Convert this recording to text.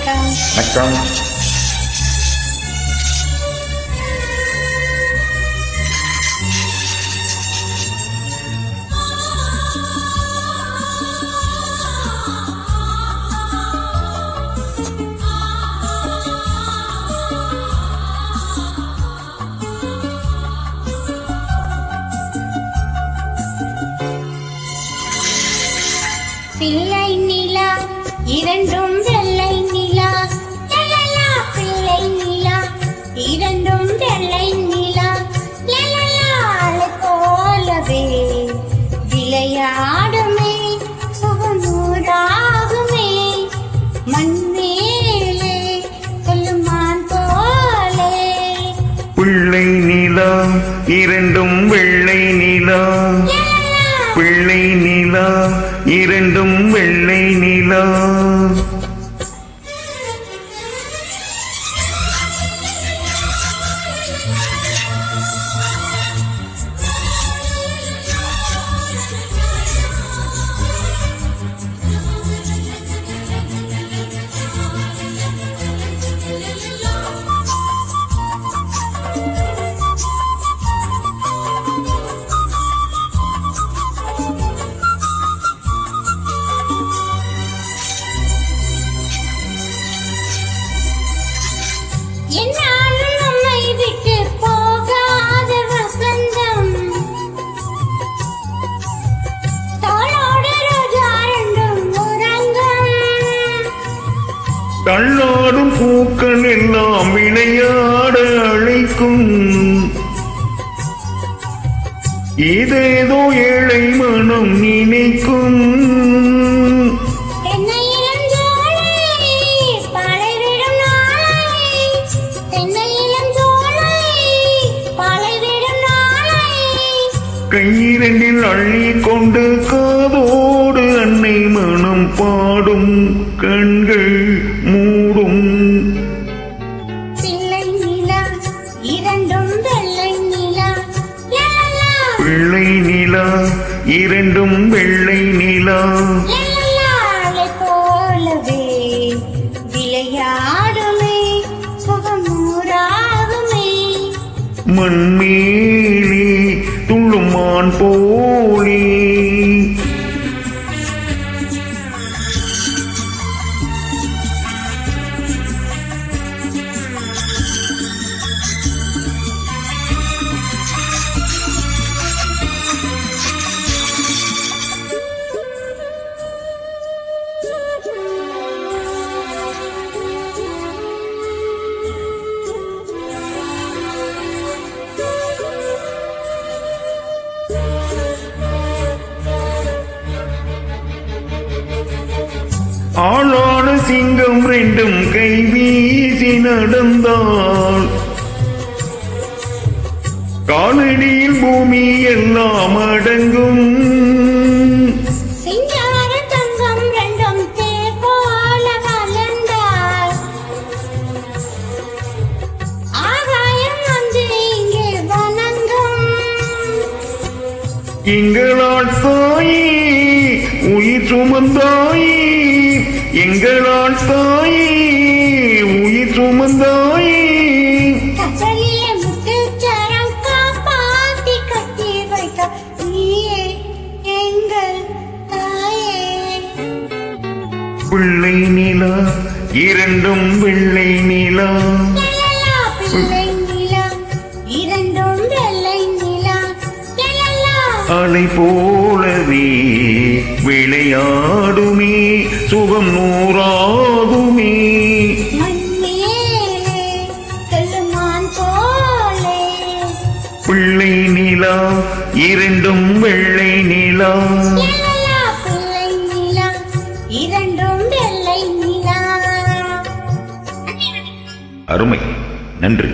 வணக்கம் வணக்கம் பிள்ளை நிலா இரண்டும் இரண்டும் வெள்ளை நிலா. பிள்ளை நிலா இரண்டும் வெள்ளை நிலா. தள்ளாடும் பூக்கள் எல்லாம் விளையாட அழைக்கும். ஏதேதோ ஏழை மனம் நினைக்கும். கையிரண்டில் அள்ளி கொண்டு காதோடு அன்னை மனம் பாடும் கண்கள். மூடும். வெள்ளை நிலா இரண்டும் வெள்ளை நிலா. போலவே விளையாடுமே சுகமூராகுமே மண்மேலே துள்ளுமான் போலே. ஆளான சிங்கம் ரெண்டும் கை வீசி நடந்தாள். காலடியில் பூமி எல்லாம் அடங்கும். சிங்கார தங்கம் சுமந்தாயே எங்களால் தாயே உயிர் சுமந்தாயே. பிள்ளை நிலா இரண்டும் வெள்ளை நிலா. போலவே விளையாடுமே சுகம் நூறாகுமே. பிள்ளை நிலா இரண்டும் வெள்ளை நிலா. அருமை. நன்றி.